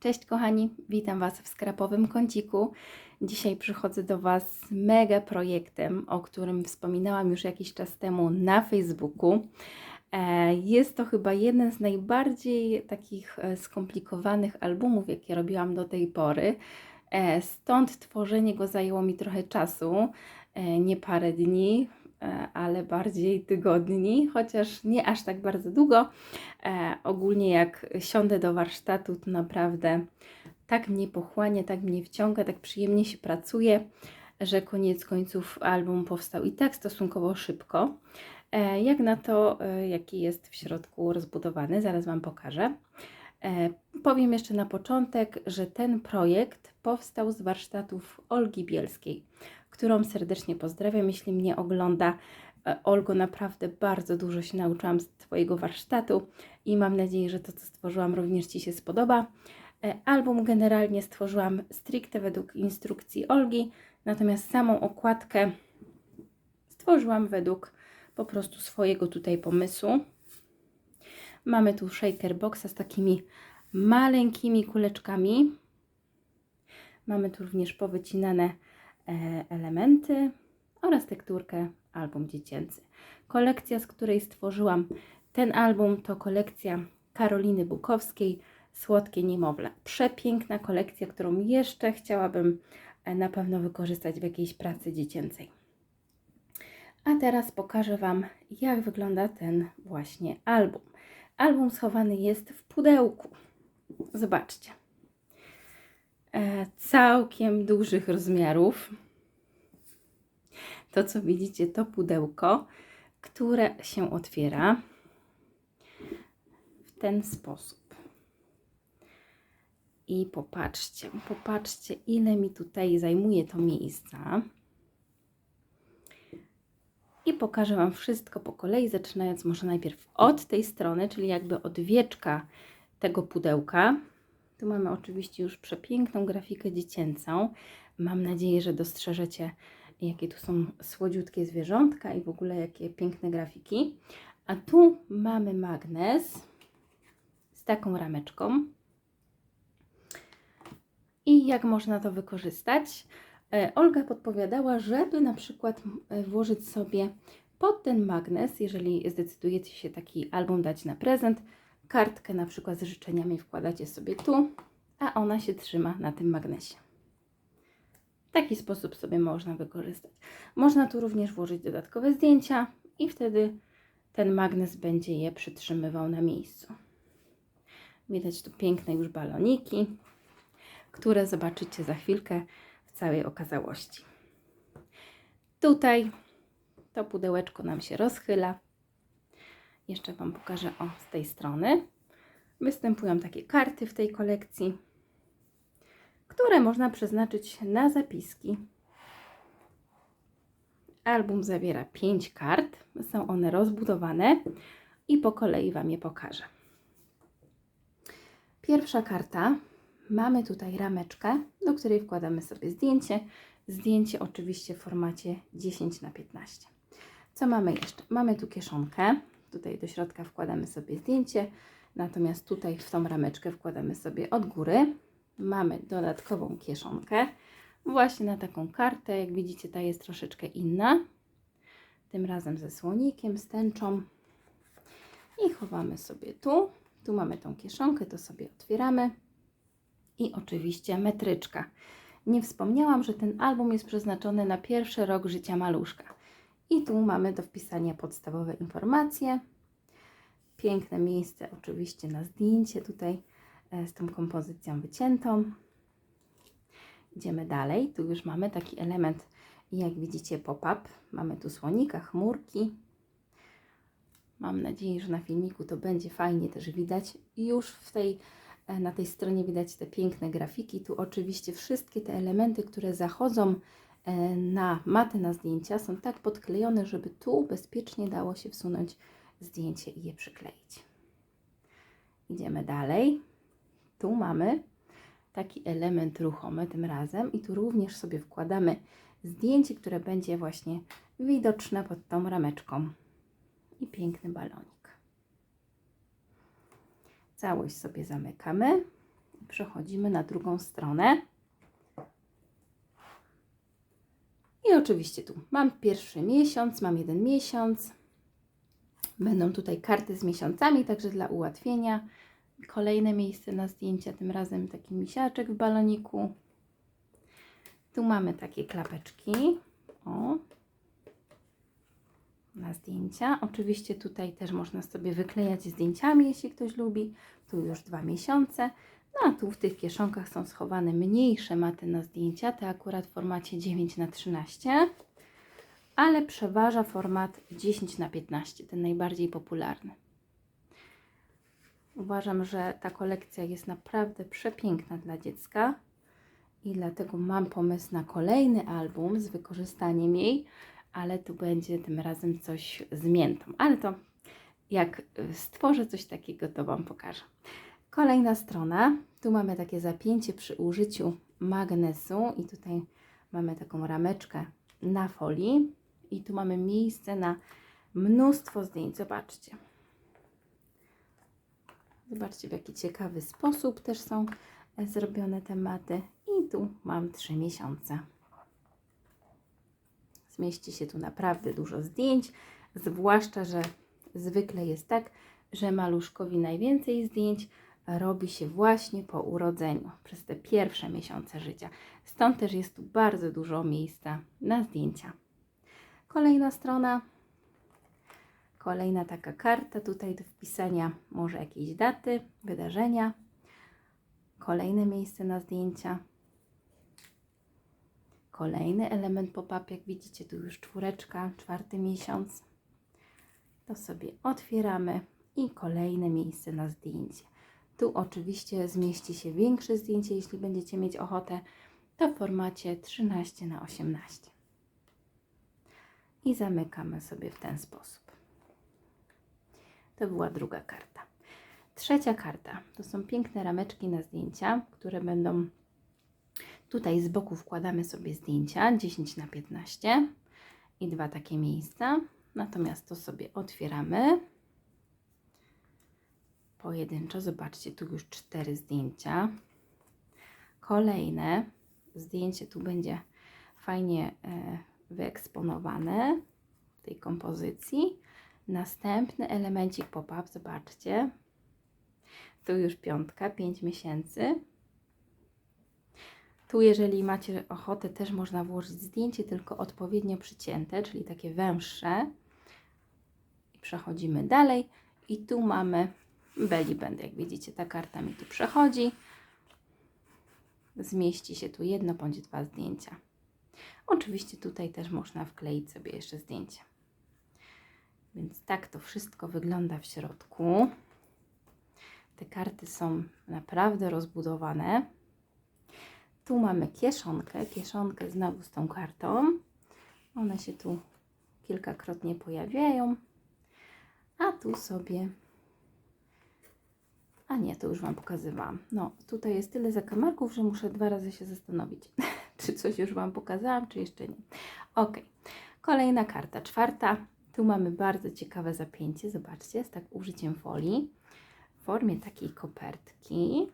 Cześć kochani, witam Was w skrapowym kąciku. Dzisiaj przychodzę do Was z mega projektem, o którym wspominałam już jakiś czas temu na Facebooku. E, Jest to chyba jeden z najbardziej takich e, skomplikowanych albumów, jakie robiłam do tej pory. E, Stąd tworzenie go zajęło mi trochę czasu, nie parę dni, ale bardziej tygodni, chociaż nie aż tak bardzo długo. E, ogólnie jak siądę do warsztatu, to naprawdę tak mnie pochłania, tak mnie wciąga, tak przyjemnie się pracuje, że koniec końców album powstał i tak stosunkowo szybko. E, jak na to, e, jaki jest w środku rozbudowany, zaraz Wam pokażę. E, powiem jeszcze na początek, że ten projekt powstał z warsztatów Olgi Bielskiej, którą serdecznie pozdrawiam, jeśli mnie ogląda. E, Olgo, naprawdę bardzo dużo się nauczyłam z Twojego warsztatu i mam nadzieję, że to, co stworzyłam, również Ci się spodoba. E, Album generalnie stworzyłam stricte według instrukcji Olgi, natomiast samą okładkę stworzyłam według po prostu swojego tutaj pomysłu. Mamy tu shaker boxa z takimi maleńkimi kuleczkami. Mamy tu również powycinane elementy oraz tekturkę album dziecięcy. Kolekcja, z której stworzyłam ten album, to kolekcja Karoliny Bukowskiej Słodkie Niemowlę. Przepiękna kolekcja, którą jeszcze chciałabym e, na pewno wykorzystać w jakiejś pracy dziecięcej. A teraz pokażę Wam, jak wygląda ten właśnie album. Album schowany jest w pudełku. Zobaczcie. Całkiem dużych rozmiarów. To, co widzicie, to pudełko, które się otwiera w ten sposób. I popatrzcie, popatrzcie, ile mi tutaj zajmuje to miejsca. I pokażę Wam wszystko po kolei, zaczynając może najpierw od tej strony, czyli jakby od wieczka tego pudełka. Tu mamy oczywiście już przepiękną grafikę dziecięcą. Mam nadzieję, że dostrzeżecie, jakie tu są słodziutkie zwierzątka i w ogóle jakie piękne grafiki. A tu mamy magnes z taką rameczką. I jak można to wykorzystać? E, Olga podpowiadała, żeby na przykład e, włożyć sobie pod ten magnes, jeżeli zdecydujecie się taki album dać na prezent, kartkę na przykład z życzeniami wkładacie sobie tu, a ona się trzyma na tym magnesie. W taki sposób sobie można wykorzystać. Można tu również włożyć dodatkowe zdjęcia i wtedy ten magnes będzie je przytrzymywał na miejscu. Widać tu piękne już baloniki, które zobaczycie za chwilkę w całej okazałości. Tutaj to pudełeczko nam się rozchyla. Jeszcze Wam pokażę o z tej strony. Występują takie karty w tej kolekcji, które można przeznaczyć na zapiski. Album zawiera 5 kart. Są one rozbudowane i po kolei Wam je pokażę. Pierwsza karta. Mamy tutaj rameczkę, do której wkładamy sobie zdjęcie. Zdjęcie oczywiście w formacie 10 na 15. Co mamy jeszcze? Mamy tu kieszonkę. Tutaj do środka wkładamy sobie zdjęcie, natomiast tutaj w tą rameczkę wkładamy sobie od góry. Mamy dodatkową kieszonkę, właśnie na taką kartę. Jak widzicie, ta jest troszeczkę inna. Tym razem ze słonikiem, z tęczą. I chowamy sobie tu. Tu mamy tą kieszonkę, to sobie otwieramy. I oczywiście metryczka. Nie wspomniałam, że ten album jest przeznaczony na pierwszy rok życia maluszka. I tu mamy do wpisania podstawowe informacje. Piękne miejsce oczywiście na zdjęcie tutaj e, z tą kompozycją wyciętą. Idziemy dalej. Tu już mamy taki element, jak widzicie, pop-up. Mamy tu słonika, chmurki. Mam nadzieję, że na filmiku to będzie fajnie też widać. Już w tej, e, na tej stronie widać te piękne grafiki. Tu oczywiście wszystkie te elementy, które zachodzą na matę na zdjęcia są tak podklejone, żeby tu bezpiecznie dało się wsunąć zdjęcie i je przykleić. Idziemy dalej. Tu mamy taki element ruchomy tym razem i tu również sobie wkładamy zdjęcie, które będzie właśnie widoczne pod tą rameczką i piękny balonik. Całość sobie zamykamy. przechodzimy na drugą stronę. I oczywiście tu mam pierwszy miesiąc, mam jeden miesiąc. Będą tutaj karty z miesiącami, także dla ułatwienia. Kolejne miejsce na zdjęcia, tym razem taki misiaczek w baloniku. Tu mamy takie klapeczki. O. Na zdjęcia. Oczywiście tutaj też można sobie wyklejać zdjęciami, jeśli ktoś lubi. Tu już dwa miesiące. A tu w tych kieszonkach są schowane mniejsze maty na zdjęcia, te akurat w formacie 9 na 13 ale przeważa format 10 na 15 ten najbardziej popularny. Uważam, że ta kolekcja jest naprawdę przepiękna dla dziecka i dlatego mam pomysł na kolejny album z wykorzystaniem jej, ale tu będzie tym razem coś z miętą. Ale to jak stworzę coś takiego, to Wam pokażę. Kolejna strona. Tu mamy takie zapięcie przy użyciu magnesu i tutaj mamy taką rameczkę na folii i tu mamy miejsce na mnóstwo zdjęć. Zobaczcie. Zobaczcie, w jaki ciekawy sposób też są e, zrobione tematy. I tu mam 3 miesiące. Zmieści się tu naprawdę dużo zdjęć, zwłaszcza, że zwykle jest tak, że maluszkowi najwięcej zdjęć robi się właśnie po urodzeniu, przez te pierwsze miesiące życia. Stąd też jest tu bardzo dużo miejsca na zdjęcia. Kolejna strona, kolejna taka karta tutaj do wpisania może jakiejś daty, wydarzenia. Kolejne miejsce na zdjęcia. Kolejny element pop-up, jak widzicie, tu już czwóreczka, czwarty miesiąc. To sobie otwieramy i kolejne miejsce na zdjęcie. Tu oczywiście zmieści się większe zdjęcie, jeśli będziecie mieć ochotę, to w formacie 13 na 18 i zamykamy sobie w ten sposób. To była druga karta. Trzecia karta to są piękne rameczki na zdjęcia, które będą tutaj z boku wkładamy sobie zdjęcia 10 na 15 i dwa takie miejsca. Natomiast to sobie otwieramy pojedynczo. Zobaczcie, tu już cztery zdjęcia. Kolejne zdjęcie tu będzie fajnie e, wyeksponowane w tej kompozycji. Następny elemencik pop-up, zobaczcie. Tu już piątka, 5 miesięcy. Tu, jeżeli macie ochotę, też można włożyć zdjęcie, tylko odpowiednio przycięte, czyli takie węższe. Przechodzimy dalej. I tu mamy belly band, jak widzicie, ta karta mi tu przechodzi. Zmieści się tu jedno bądź dwa zdjęcia. Oczywiście tutaj też można wkleić sobie jeszcze zdjęcie. Więc tak to wszystko wygląda w środku. Te karty są naprawdę rozbudowane. Tu mamy kieszonkę, kieszonkę znowu z tą kartą. One się tu kilkakrotnie pojawiają. A tu sobie a nie, to już Wam pokazywałam. No, tutaj jest tyle zakamarków, że muszę dwa razy się zastanowić, czy coś już Wam pokazałam, czy jeszcze nie. Ok, kolejna karta, czwarta. Tu mamy bardzo ciekawe zapięcie, zobaczcie, z tak użyciem folii w formie takiej kopertki.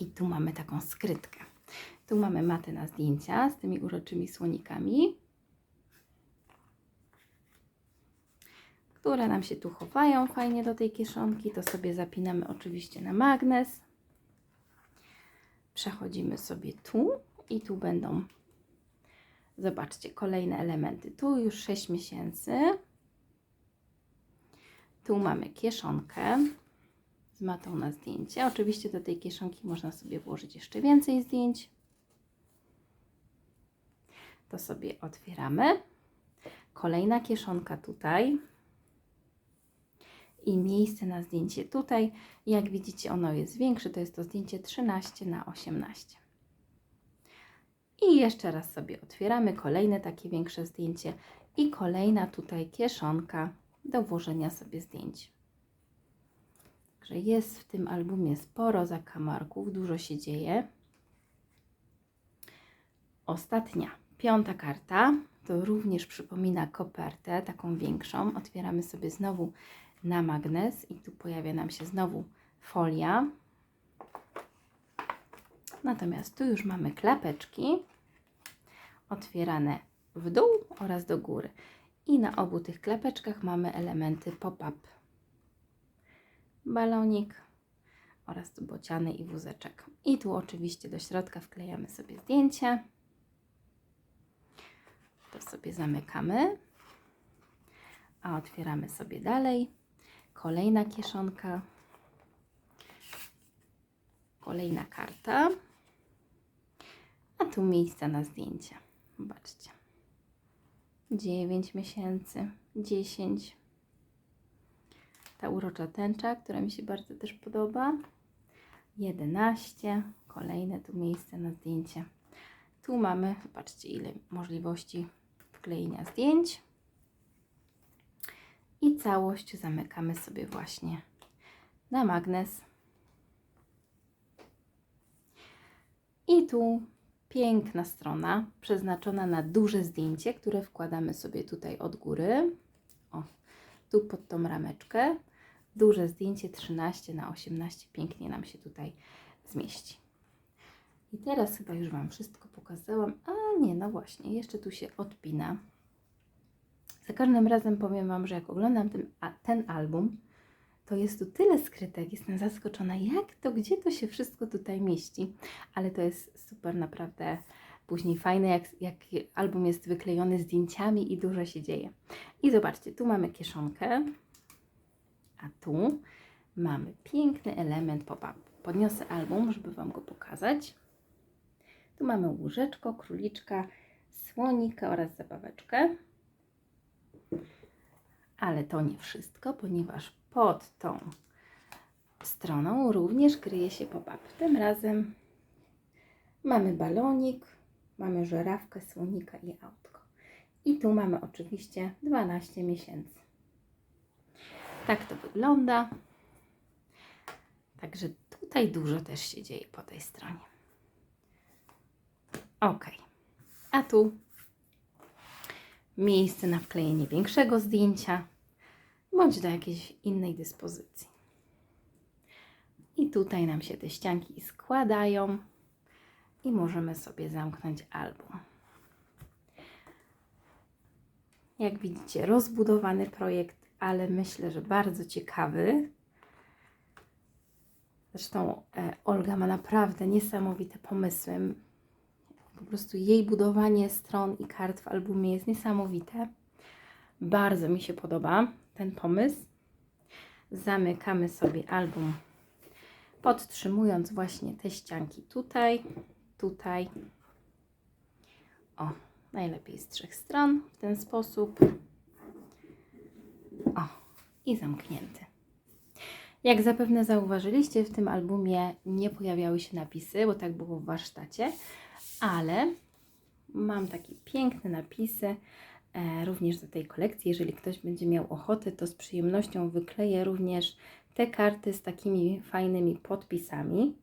I tu mamy taką skrytkę. Tu mamy matę na zdjęcia z tymi uroczymi słonikami. Które nam się tu chowają fajnie do tej kieszonki. To sobie zapinamy oczywiście na magnes. Przechodzimy sobie tu i tu będą, zobaczcie, kolejne elementy. Tu już 6 miesięcy. Tu mamy kieszonkę z matą na zdjęcie. Oczywiście do tej kieszonki można sobie włożyć jeszcze więcej zdjęć. To sobie otwieramy. Kolejna kieszonka tutaj i miejsce na zdjęcie tutaj. Jak widzicie, ono jest większe, to jest to zdjęcie 13 na 18. I jeszcze raz sobie otwieramy kolejne takie większe zdjęcie i kolejna tutaj kieszonka do włożenia sobie zdjęć. Także jest w tym albumie sporo zakamarków, dużo się dzieje. Ostatnia, piąta karta, to również przypomina kopertę, taką większą. Otwieramy sobie znowu na magnes i tu pojawia nam się znowu folia. Natomiast tu już mamy klapeczki otwierane w dół oraz do góry. I na obu tych klapeczkach mamy elementy pop-up. Balonik oraz bociany i wózeczek. I tu oczywiście do środka wklejamy sobie zdjęcie. To sobie zamykamy. A otwieramy sobie dalej. Kolejna kieszonka. Kolejna karta. A tu miejsce na zdjęcie. Zobaczcie. 9 miesięcy, 10. Ta urocza tęcza, która mi się bardzo też podoba. 11. Kolejne tu miejsce na zdjęcie. Tu mamy, zobaczcie ile możliwości wklejenia zdjęć. I całość zamykamy sobie właśnie na magnes. I tu piękna strona przeznaczona na duże zdjęcie, które wkładamy sobie tutaj od góry. O, tu pod tą rameczkę. Duże zdjęcie 13 na 18 pięknie nam się tutaj zmieści. I teraz chyba już Wam wszystko pokazałam. A nie, no właśnie, jeszcze tu się odpina. Za każdym razem powiem Wam, że jak oglądam ten, ten album, to jest tu tyle skrytek, jestem zaskoczona, jak to, gdzie to się wszystko tutaj mieści. Ale to jest super, naprawdę później fajne, jak, jak album jest wyklejony zdjęciami i dużo się dzieje. I zobaczcie, tu mamy kieszonkę, a tu mamy piękny element pop-up. Podniosę album, żeby Wam go pokazać. Tu mamy łóżeczko, króliczka, słonika oraz zabaweczkę. Ale to nie wszystko, ponieważ pod tą stroną również kryje się pop-up. Tym razem mamy balonik, mamy żerawkę, słonika i autko. I tu mamy oczywiście 12 miesięcy. Tak to wygląda. Także tutaj dużo też się dzieje po tej stronie. Ok. A tu miejsce na wklejenie większego zdjęcia bądź do jakiejś innej dyspozycji. I tutaj nam się te ścianki składają i możemy sobie zamknąć album. Jak widzicie, rozbudowany projekt, ale myślę, że bardzo ciekawy. Zresztą e, Olga ma naprawdę niesamowite pomysły. Po prostu jej budowanie stron i kart w albumie jest niesamowite. Bardzo mi się podoba ten pomysł. Zamykamy sobie album, podtrzymując właśnie te ścianki tutaj, tutaj. O, najlepiej z trzech stron w ten sposób. O, i zamknięty. Jak zapewne zauważyliście, w tym albumie nie pojawiały się napisy, bo tak było w warsztacie, ale mam takie piękne napisy e, również do tej kolekcji. Jeżeli ktoś będzie miał ochotę, to z przyjemnością wykleję również te karty z takimi fajnymi podpisami.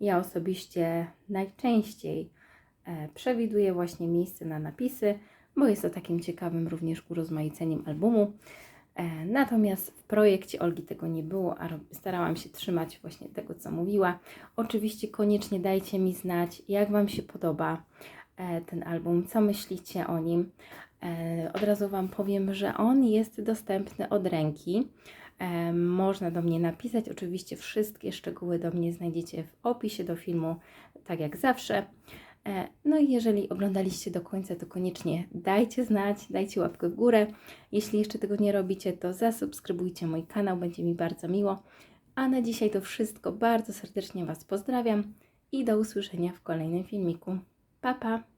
Ja osobiście najczęściej e, przewiduję właśnie miejsce na napisy, bo jest to takim ciekawym również urozmaiceniem albumu. E, Natomiast w projekcie Olgi tego nie było, a starałam się trzymać właśnie tego, co mówiła. Oczywiście koniecznie dajcie mi znać, jak Wam się podoba e, ten album, co myślicie o nim. E, Od razu Wam powiem, że on jest dostępny od ręki. Można do mnie napisać. Oczywiście wszystkie szczegóły do mnie znajdziecie w opisie do filmu, tak jak zawsze. E, No i jeżeli oglądaliście do końca, to koniecznie dajcie znać, dajcie łapkę w górę. Jeśli jeszcze tego nie robicie, to zasubskrybujcie mój kanał, będzie mi bardzo miło. A na dzisiaj to wszystko. Bardzo serdecznie Was pozdrawiam i do usłyszenia w kolejnym filmiku. Pa, pa!